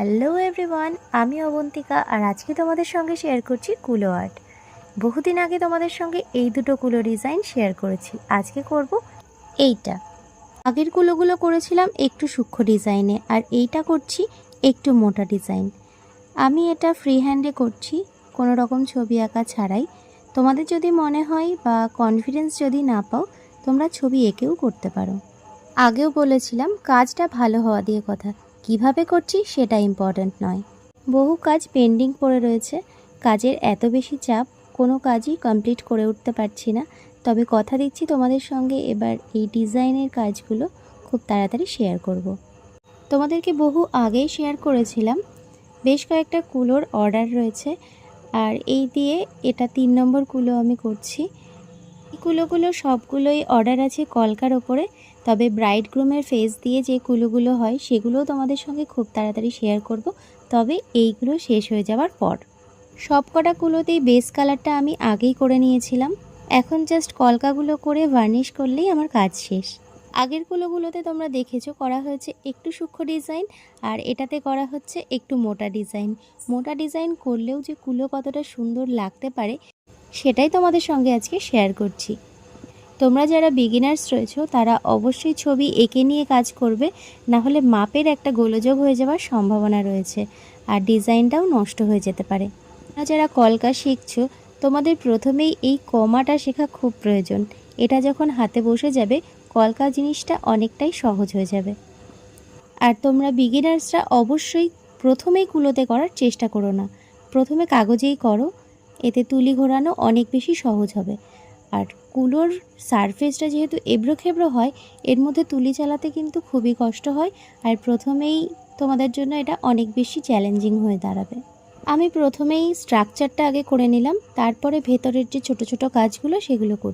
Hello everyone আমি অবন্তিকা আর আজকে তোমাদের সঙ্গে শেয়ার করছি কুলো আর্ট বহুদিন আগে তোমাদের সঙ্গে এই দুটো কুলো ডিজাইন শেয়ার করেছি। আজকে করব এইটা। আগের কুলোগুলো করেছিলাম একটু সূক্ষ্ম ডিজাইনে আর এইটা করছি একটু মোটা ডিজাইন আমি এটা ফ্রি হ্যান্ডে করছি, কোনো রকম ছবি আঁকা ছাড়াই। তোমাদের যদি মনে হয় বা কনফিডেন্স যদি না পাও, তোমরা ছবি এঁকেও করতে পারো। আগেও বলেছিলাম, কাজটা ভালো হওয়া দিয়ে কথা। কীভাবে করছি সেটা ইম্পর্ট্যান্ট নয়। বহু কাজ পেন্ডিং পড়ে রয়েছে। কাজের এত বেশি চাপ, কোনো কাজই কমপ্লিট করে উঠতে পারছি না। তবে কথা দিচ্ছি তোমাদের সঙ্গে এবার এই ডিজাইনের কাজগুলো খুব তাড়াতাড়ি শেয়ার করব। তোমাদেরকে বহু আগেই শেয়ার করেছিলাম। বেশ কয়েকটা কুলোর অর্ডার রয়েছে। আর এই দিয়ে এটা তিন নম্বর কুলো আমি করছি। কুলোগুলো সবগুলোই অর্ডার আছে কলকার ওপরে, তবে ব্রাইড গ্রুমের ফেস দিয়ে যে কুলোগুলো হয়, সেগুলোও তোমাদের সঙ্গে খুব তাড়াতাড়ি শেয়ার করব। তবে এইগুলো শেষ হয়ে যাওয়ার পর। সব কটা কুলোতেই বেস কালারটা আমি আগেই করে নিয়েছিলাম। এখন জাস্ট কলকাগুলো করে ভার্নিশ করলেই আমার কাজ শেষ। আগের কুলোগুলোতে তোমরা দেখেছ করা হয়েছে একটু সূক্ষ্ম ডিজাইন আর এটাতে করা হচ্ছে একটু মোটা ডিজাইন মোটা ডিজাইন করলেও যে কুলো কতটা সুন্দর লাগতে পারে সেটাই তোমাদের সঙ্গে আজকে শেয়ার করছি। তোমরা যারা বিগিনার্স রয়েছো, তারা অবশ্যই ছবি এঁকে নিয়ে কাজ করবে না হলে মাপের একটা গোলযোগ হয়ে যাওয়ার সম্ভাবনা রয়েছে আর ডিজাইনটাও নষ্ট হয়ে যেতে পারে। যারা কলকা শিখছো, তোমাদের প্রথমেই এই কমাটা শেখা খুব প্রয়োজন। এটা যখন হাতে বসে যাবে, কলকা জিনিসটা অনেকটাই সহজ হয়ে যাবে। আর তোমরা বিগিনার্সরা অবশ্যই প্রথমেই কুলোতে করার চেষ্টা করো না। প্রথমে কাগজেই করো এতে তুলি ঘোরানো অনেক বেশি সহজ হবে। আর কুলোর সারফেসটা যেহেতু এবড়ো খেবড়ো হয়, এর মধ্যে তুলি চালাতে কিন্তু খুবই কষ্ট হয় আর প্রথমেই তোমাদের জন্য এটা অনেক বেশি চ্যালেঞ্জিং হয়ে দাঁড়াবে। আমি প্রথমেই স্ট্রাকচারটা আগে করে নিলাম, তারপরে ভেতরের যে ছোট ছোট কাজগুলো সেগুলো কর